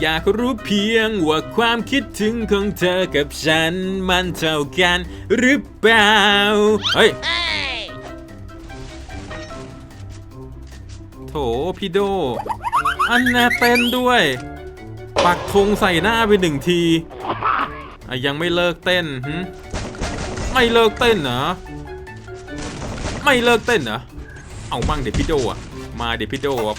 อยากรู้เพียงว่าความคิดถึงของเธอกับฉันมันเท่ากันหรือเปล่า เฮ้ย โถพี่โด อันน่าเต้นด้วย ปักธงใส่หน้าไปหนึ่งทียังไม่เลิกเต้นไม่เลิกเต้นเหรอ ไม่เลิกเต้นเหรอ เอามั่งเดี๋ยวพี่โดอะ มาเดี๋ยวพี่โดอะ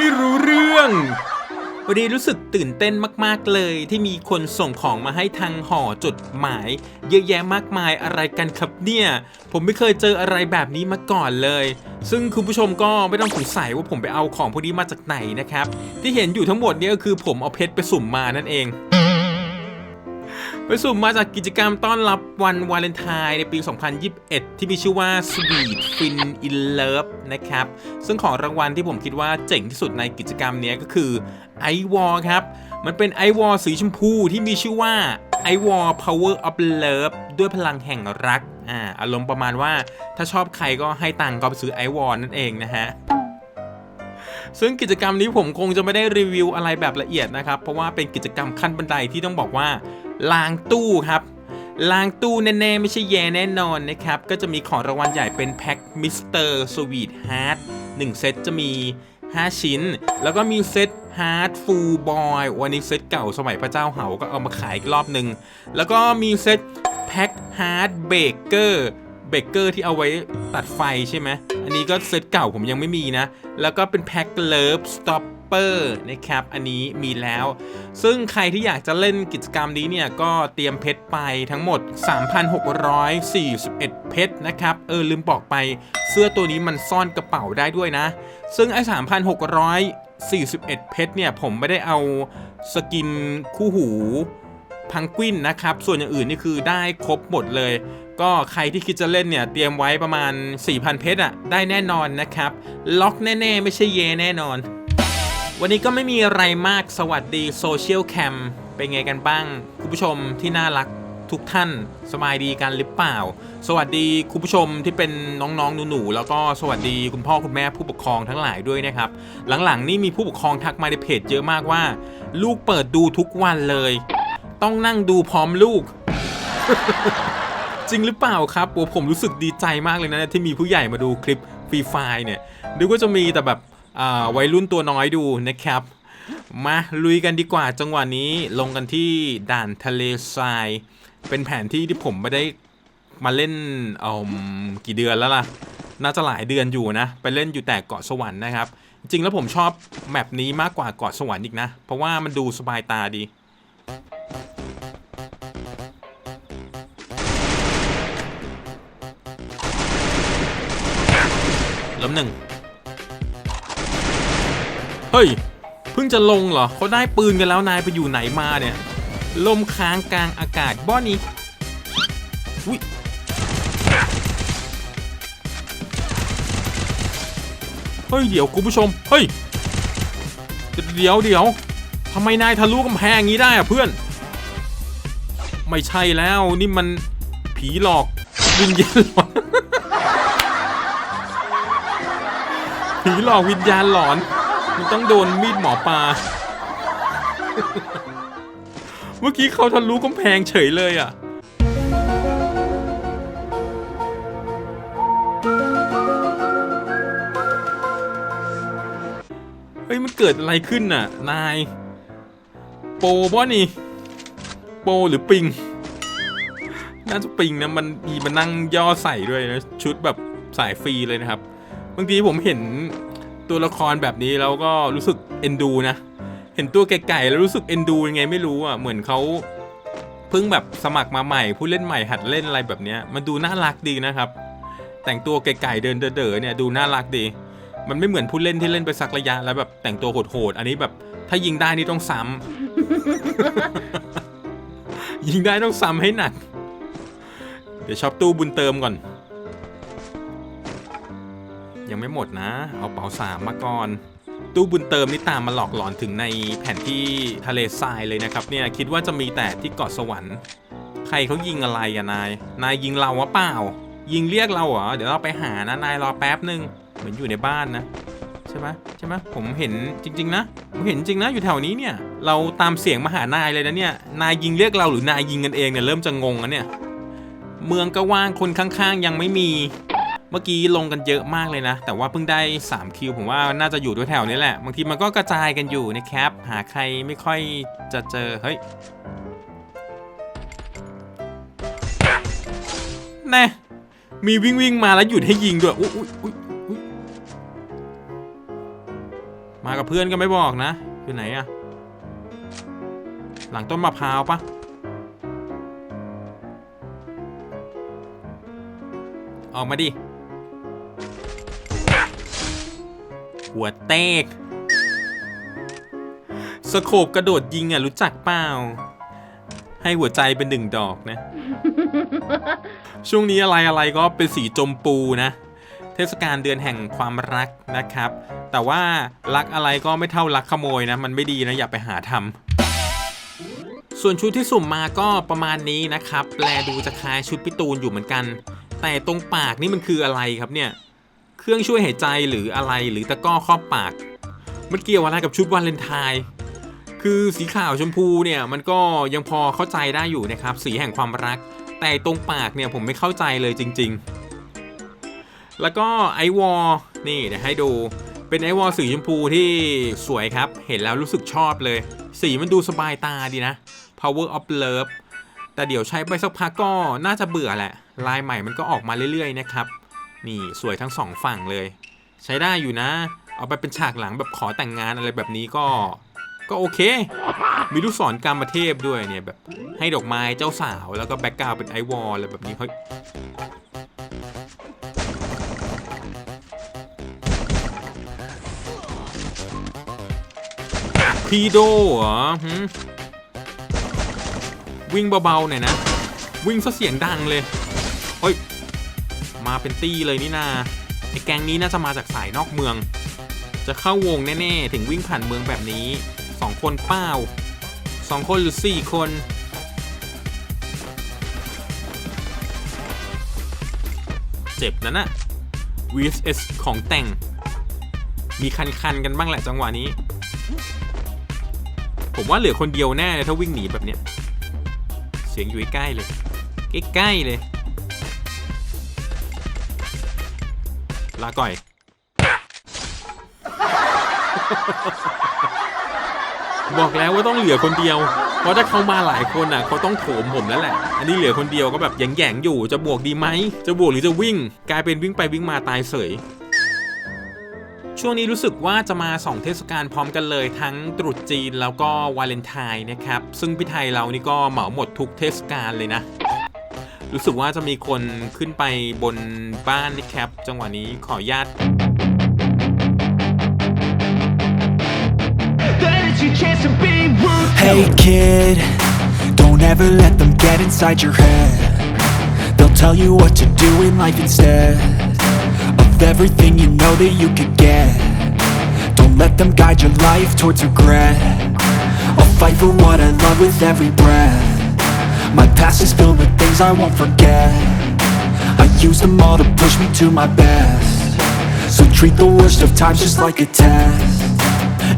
ไม่รู้เรื่องวันนี้รู้สึกตื่นเต้นมากๆเลยที่มีคนส่งของมาให้ทางห่อจดหมาย เยอะแยะมากมายอะไรกันครับเนี่ย ผมไม่เคยเจออะไรแบบนี้มาก่อนเลย ซึ่งคุณผู้ชมก็ไม่ต้องสงสัยว่าผมไปเอาของพวกนี้มาจากไหนนะครับ ที่เห็นอยู่ทั้งหมดเนี่ยก็คือผมเอาเพชรไปสุ่มมานั่นเอง ไปสุ่มมาจากกิจกรรมต้อนรับวันวาเลนไทน์ในปี 2021 ที่มีชื่อว่า Sweet Fin in Love นะครับ ซึ่งของรางวัลที่ผมคิดว่าเจ๋งที่สุดในกิจกรรมนี้ก็คือ i w a l ครับ มันเป็น i w a l สีชมพูที่มีชื่อว่า i w a l Power of Love ด้วยพลังแห่งรัก อ่า อารมณ์ประมาณว่าถ้าชอบใครก็ให้ตังค์ก็ไปซื้อ i w a l นั่นเองนะฮะซึ่งกิจกรรมนี้ผมคงจะไม่ได้รีวิวอะไรแบบละเอียดนะครับ เพราะว่าเป็นกิจกรรมขั้นบันไดที่ต้องบอกว่า ล้างตู้ครับล้างตู้แน่ๆ ไม่ใช่แย่แน่นอนนะครับ ก็จะมีของรางวัลใหญ่เป็นแพ็คมิสเตอร์สวีทฮาร์ด1เซตจะมี 5 ชิ้น แล้วก็มีเซตฮาร์ดฟูลบอยวันนี้เซตเก่าสมัยพระเจ้าเหาก็เอามาขายอีกรอบหนึ่งแล้วก็มีเซตแพ็คฮาร์ดเบเกอร์เบเกอร์ที่เอาไว้ตัดไฟใช่ไหม อันนี้ก็เซตเก่าผมยังไม่มีนะ แล้วก็เป็นแพ็คเลิฟสต็อปเปอร์นะครับอันนี้มีแล้ว ซึ่งใครที่อยากจะเล่นกิจกรรมนี้เนี่ย ก็เตรียมเพชรไปทั้งหมด 3,641 เพชรนะครับ เออลืมบอกไปเสื้อตัวนี้มันซ่อนกระเป๋าได้ด้วยนะ ซึ่งไอ้ 3,641 เพชรเนี่ย ผมไม่ได้เอาสกินคู่หู พังกวินนะครับ ส่วนอย่างอื่นนี่คือได้ครบหมดเลย ก็ใครที่คิดจะเล่นเนี่ย เตรียมไว้ประมาณ 4,000 เพชรอะได้แน่นอนนะครับ ล็อกแน่ๆ ไม่ใช่เยแน่นอน วันนี้ก็ไม่มีอะไรมากสวัสดีโซเชียลแคมเป็นไงกันบ้าง คุณผู้ชมที่น่ารักทุกท่านสบายดีกันหรือเปล่า สวัสดีคุณผู้ชมที่เป็นน้องๆหนูๆแล้วก็สวัสดีคุณพ่อคุณแม่ผู้ปกครองทั้งหลายด้วยนะครับ หลังๆนี่มีผู้ปกครองทักมาในเพจเยอะมากว่า ลูกเปิดดูทุกวันเลย ต้องนั่งดูพร้อมลูก จริงหรือเปล่าครับโอ้ผมรู้สึกดีใจมากเลยนะที่มีผู้ใหญ่มาดูคลิปฟรีไฟเนี่ยนึกว่าจะมีแต่แบบวัยรุ่นตัวน้อยดูนะครับ มาลุยกันดีกว่าจังหวะนี้ลงกันที่ด่านทะเลทราย เป็นแผนที่ที่ผมไม่ได้มาเล่นเอ่มกี่เดือนแล้วล่ะ น่าจะหลายเดือนอยู่นะ ไปเล่นอยู่แต่เกาะสวรรค์นะครับ จริงแล้วผมชอบแมปนี้มากกว่าเกาะสวรรค์อีกนะ เพราะว่ามันดูสบายตาดี ล้มหนึ่งเฮ้ย เพิ่งจะลงเหรอเขาได้ปืนกันแล้วนายไปอยู่ไหนมาเนี่ย ลมค้างกลางอากาศบ้อนี้อุ้ยเฮ้ย เดี๋ยวคุณผู้ชม เฮ้ย เดี๋ยวเดี๋ยวทำไมนายทะลุกำแพงอย่างนี้ได้อะเพื่อน ไม่ใช่แล้วนี่มันผีหลอกวิญญาณหลอน ผีหลอกวิญญาณหลอน มันต้องโดนมีดหมอปลา เมื่อกี้เขาทะลุกำแพงเฉยเลยอะเฮ้ยมันเกิดอะไรขึ้นน่ะ นาย โปบ่นี่ โปหรือปิง น่าจะปิงนะ มันมีมานั่งย่อใส่ด้วยนะ ชุดแบบสายฟรีเลยนะครับ บางทีผมเห็นตัวละครแบบนี้แล้วก็รู้สึกเอ็นดูนะ เห็นตัวไก่ๆแล้วรู้สึกเอ็นดูยังไงไม่รู้อะ เหมือนเขาเพิ่งแบบสมัครมาใหม่ผู้เล่นใหม่หัดเล่นอะไรแบบเนี้ย มันดูน่ารักดีนะครับ แต่งตัวไก่ๆเดินเด๋อเนี่ยดูน่ารักดี มันไม่เหมือนผู้เล่นที่เล่นไปสักระยะแล้วแบบแต่งตัวโหดๆอันนี้แบบถ้ายิงได้นี่ต้องซ้ำยิงได้ต้องซ้ำให้หนัก เดี๋ยวช็อปตู้บุญเติมก่อน ยังไม่หมดนะ เอาเป๋าสามมาก่อน ตู้บุญเติมนี่ตามมาหลอกหลอนถึงในแผนที่ทะเลทรายเลยนะครับ เนี่ยคิดว่าจะมีแต่ที่เกาะสวรรค์ ใครเขายิงอะไรอะนาย นายยิงเราวะเปล่า ยิงเรียกเราเหรอ เดี๋ยวเราไปหานะนายรอแป๊บหนึ่งเหมือนอยู่ในบ้านนะใช่ไหมใช่ไหมผมเห็นจริง ๆ นะ ผมเห็นจริงนะอยู่แถวนี้เนี่ย เราตามเสียงมาหานายเลยนะเนี่ย นายยิงเรียกเราหรือนายยิงกันเองเนี่ยเริ่มจะงงแล้วเนี่ย เมืองก็ว่างคนข้างๆ ยังไม่มี เมื่อกี้ลงกันเยอะมากเลยนะ แต่ว่าเพิ่งได้ 3 คิว ผมว่าน่าจะอยู่ด้วยแถวนี้แหละ บางทีมันก็กระจายกันอยู่นะครับ หาใครไม่ค่อยจะเจอ เฮ้ยแน่มีวิ่งวิ่งมาแล้วหยุดให้ยิงด้วย อุ๊ยอุ๊ยอุ๊ยมากับเพื่อนก็ไม่บอกนะ อยู่ไหนอะหลังต้นมะพร้าวปะออกมาดิ หัวเตกสโคบกระโดดยิงอะรู้จักเปล่า ให้หัวใจเป็นหนึ่งดอกนะ ช่วงนี้อะไรอะไรก็เป็นสีจมพูนะ เทศกาลเดือนแห่งความรักนะครับ แต่ว่ารักอะไรก็ไม่เท่ารักขโมยนะ มันไม่ดีนะอย่าไปหาทำส่วนชุดที่สุ่มมาก็ประมาณนี้นะครับแลดูจะคล้ายชุดพี่ตูนอยู่เหมือนกัน แต่ตรงปากนี่มันคืออะไรครับเนี่ย เครื่องช่วยหายใจหรืออะไรหรือตะก้อครอบปาก มันเกี่ยวอะไรกับชุดวาเลนไทน์คือสีขาวชมพูเนี่ยมันก็ยังพอเข้าใจได้อยู่นะครับ สีแห่งความรัก แต่ตรงปากเนี่ยผมไม่เข้าใจเลยจริง ๆ แล้วก็ไอวอลนี่เดี๋ยวให้ดูเป็นไอวอลสีชมพูที่สวยครับ เห็นแล้วรู้สึกชอบเลย สีมันดูสบายตาดีนะ power of love แต่เดี๋ยวใช้ไปสักพักก็น่าจะเบื่อแหละ ลายใหม่มันก็ออกมาเรื่อยๆนะครับ นี่สวยทั้งสองฝั่งเลย ใช้ได้อยู่นะ เอาไปเป็นฉากหลังแบบขอแต่งงานอะไรแบบนี้ก็ ก็โอเค มีลูกศรกรรมเทพด้วยเนี่ยแบบให้ดอกไม้เจ้าสาวแล้วก็แบ็กกราวเป็นไอวอลอะไรแบบนี้เฮ้ยพีโดเหรอวิ่งเบาๆหน่อยนะ วิ่งซะเสียงดังเลย มาเป็นตี้เลยนี่นาไอแก๊งนี้น่าจะมาจากสายนอกเมือง จะเข้าวงแน่ๆ ถึงวิ่งผ่านเมืองแบบนี้สองคนเป้าสองคนหรือสี่คนเจ็บนะน่ะ VSS ของแต่ง มีคันๆกันบ้างแหละจังหวะนี้ ผมว่าเหลือคนเดียวแน่เลยถ้าวิ่งหนีแบบเนี้ย เสียงอยู่ใกล้เลย ใกล้ๆเลย ลาก่อย บอกแล้วว่าต้องเหลือคนเดียว เพราะถ้าเขามาหลายคนอะเขาต้องโถมผมแล้วแหละ อันนี้เหลือคนเดียวก็แบบแย่งๆอยู่ จะบวกดีไหม จะบวกหรือจะวิ่ง กลายเป็นวิ่งไปวิ่งมาตายเสยช่วงนี้รู้สึกว่าจะมา 2 เทศกาลพร้อมกันเลยทั้งตรุษจีนแล้วก็วาเลนไทน์นะครับ ซึ่งพี่ไทยเรานี่ก็เหมาหมดทุกเทศกาลเลยนะ รู้สึกว่าจะมีคนขึ้นไปบนบ้านนะครับ จังหวะนี้ขออนุญาต That is your chance to be rude. Hey kid, don't ever let them get inside your head. They'll tell you what to do in life instead of everything you know that you could get. Don't let them guide your life towards regret. I'll fight for what I love with every breath. My past is filled with things I won't forget. I use them all to push me to my best. So treat the worst of times just like a test.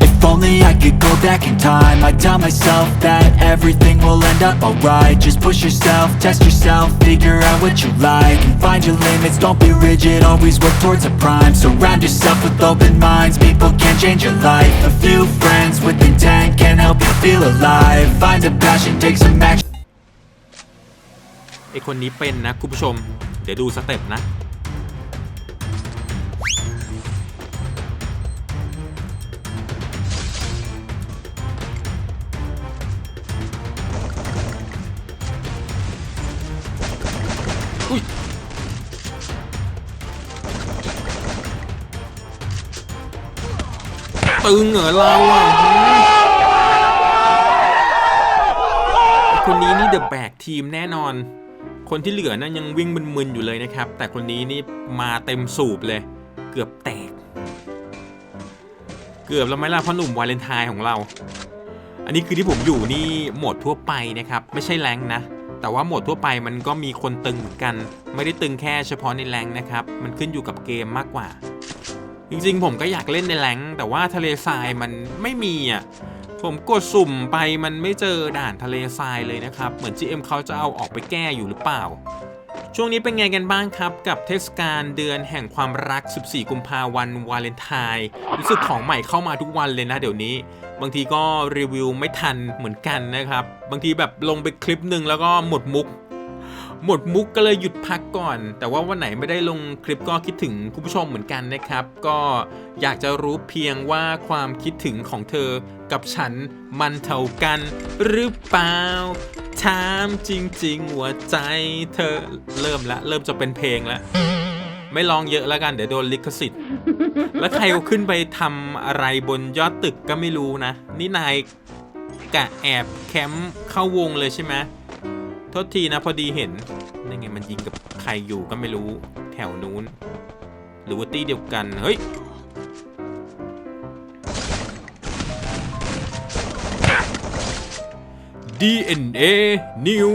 If only I could go back in time. I'd tell myself that everything will end up alright. Just push yourself, test yourself, figure out what you like. And find your limits, don't be rigid, always work towards a prime. Surround yourself with open minds, people can change your life. A few friends with intent can help you feel alive. Find a passion, take some action ไอคนนี้เป็นนะคุณผู้ชม เดี๋ยวดูสเต็ปนะ อุ้ยตึงเหรอเราอะคนนี้นี่เดอะแบกทีมแน่นอน คนที่เหลือนั่นยังวิ่งมึนๆอยู่เลยนะครับ แต่คนนี้นี่มาเต็มสูบเลย เกือบแตก เกือบแล้วไหมล่ะพ่อหนุ่มวาเลนไทน์ของเรา อันนี้คือที่ผมอยู่นี่โหมดทั่วไปนะครับ ไม่ใช่แรงนะ แต่ว่าโหมดทั่วไปมันก็มีคนตึงกัน ไม่ได้ตึงแค่เฉพาะในแรงนะครับ มันขึ้นอยู่กับเกมมากกว่า จริงๆ ผมก็อยากเล่นในแรงแต่ว่าทะเลทรายมันไม่มีอะ ผมกดสุ่มไปมันไม่เจอด่านทะเลทรายเลยนะครับ เหมือน GM เขาจะเอาออกไปแก้อยู่หรือเปล่า ช่วงนี้เป็นไงกันบ้างครับกับเทศกาลเดือนแห่งความรัก 14 กุมภาวันวาเลนไทน์รู้สึกของใหม่เข้ามาทุกวันเลยนะเดี๋ยวนี้ บางทีก็รีวิวไม่ทันเหมือนกันนะครับ บางทีแบบลงไปคลิปหนึ่งแล้วก็หมดมุก หมดมุกก็เลยหยุดพักก่อน แต่ว่าวันไหนไม่ได้ลงคลิปก็คิดถึงคุณผู้ชมเหมือนกันนะครับ ก็อยากจะรู้เพียงว่าความคิดถึงของเธอกับฉันมันเท่ากันหรือเปล่าถามจริง ๆ หัวใจเธอเริ่มละ เริ่มจะเป็นเพลงแล้วไม่ลองเยอะแล้วกันเดี๋ยวโดนลิขสิทธิ์ แล้วใครขึ้นไปทำอะไรบนยอดตึกก็ไม่รู้นะ นี่นายกะแอบแคมป์เข้าวงเลยใช่ไหม โทษทีนะพอดีเห็นนี่ไงมันยิงกับใครอยู่ก็ไม่รู้แถวนู้น หรือว่าตี้เดียวกัน เฮ้ย DNA New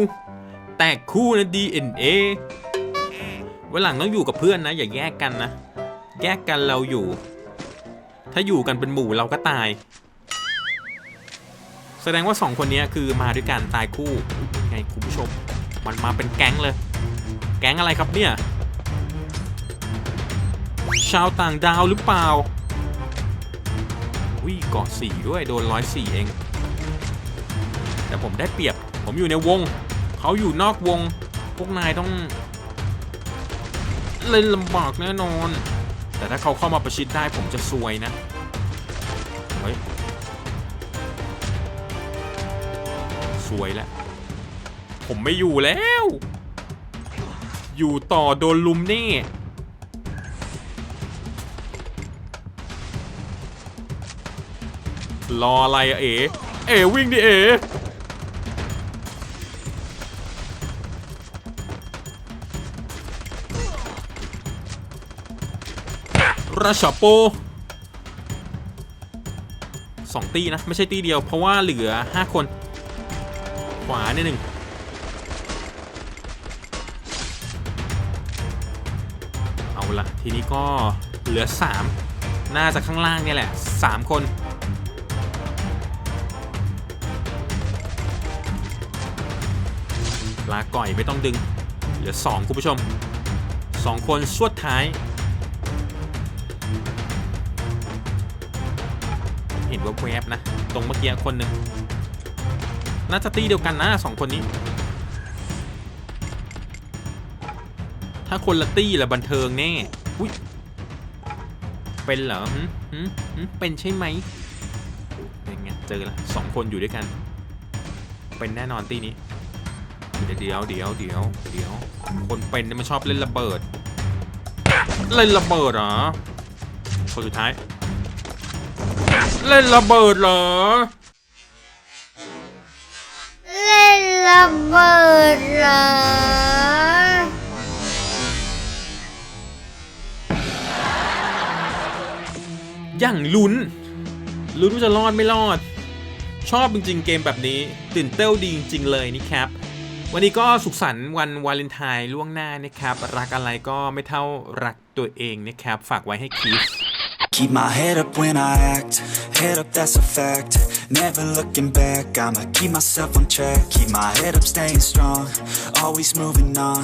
แตกคู่นะ DNA วันหลังต้องอยู่กับเพื่อนนะ อย่าแยกกันนะ แยกกันเราอยู่ ถ้าอยู่กันเป็นหมู่เราก็ตาย แสดงว่าสองคนนี้คือมาด้วยกันตายคู่ คุณผู้ชม มันมาเป็นแก๊งเลย แก๊งอะไรครับเนี่ย ชาวต่างดาวหรือเปล่าอุ้ยเกาะสี่ด้วยโดนร้อยสี่เอง แต่ผมได้เปรียบ ผมอยู่ในวง เขาอยู่นอกวง พวกนายต้อง เล่นลำบากแน่นอน แต่ถ้าเขาเข้ามาประชิดได้ผมจะซวยนะ เฮ้ยสวยแล้ว ผมไม่อยู่แล้ว อยู่ต่อโดนลุมแน่รออะไรอะเอ๋เอ๋วิ่งดิเอ๋ราชาโปสองตีนะ ไม่ใช่ตีเดียวเพราะว่าเหลือ 5 คน ขวาเนี่ยหนึ่ง ละทีนี้ก็เหลือ 3 น่าจะข้างล่างเนี่ยแหละ 3 คน ลาก่อยไม่ต้องดึง เหลือ 2 คุณผู้ชม 2 คนสวดท้าย เห็นว่าแวบๆนะ ตรงเมื่อกี้คนหนึ่งน่าจะตีเดียวกันนะสองคนนี้ ถ้าคนละตี้ละบันเทิงแน่อุ้ยเป็นเหรอหึหึหึเป็นใช่ไหมเป็นไงเจอละสองคนอยู่ด้วยกัน เป็นแน่นอนตีนี้ เดี๋ยวเดี๋ยวเดี๋ยวเดี๋ยวเดี๋ยว คนเป็นเนี่ยมันชอบเล่นระเบิด เล่นระเบิดเหรอ คนสุดท้าย เล่นระเบิดเหรอ เล่นระเบิดเหรอ อย่างลุ้น ลุ้นว่าจะรอดไม่รอด ชอบจริงๆเกมแบบนี้ตื่นเต้นดีจริงๆเลยนี่ครับวันนี้ก็สุขสันต์วันวาเลนไทน์ล่วงหน้านะครับ รักอะไรก็ไม่เท่ารักตัวเองนะครับ ฝากไว้ให้คิด Keep my head up when I act, head up that's a fact. Never looking back, I'ma keep myself on track. Keep my head up, staying strong, always moving on.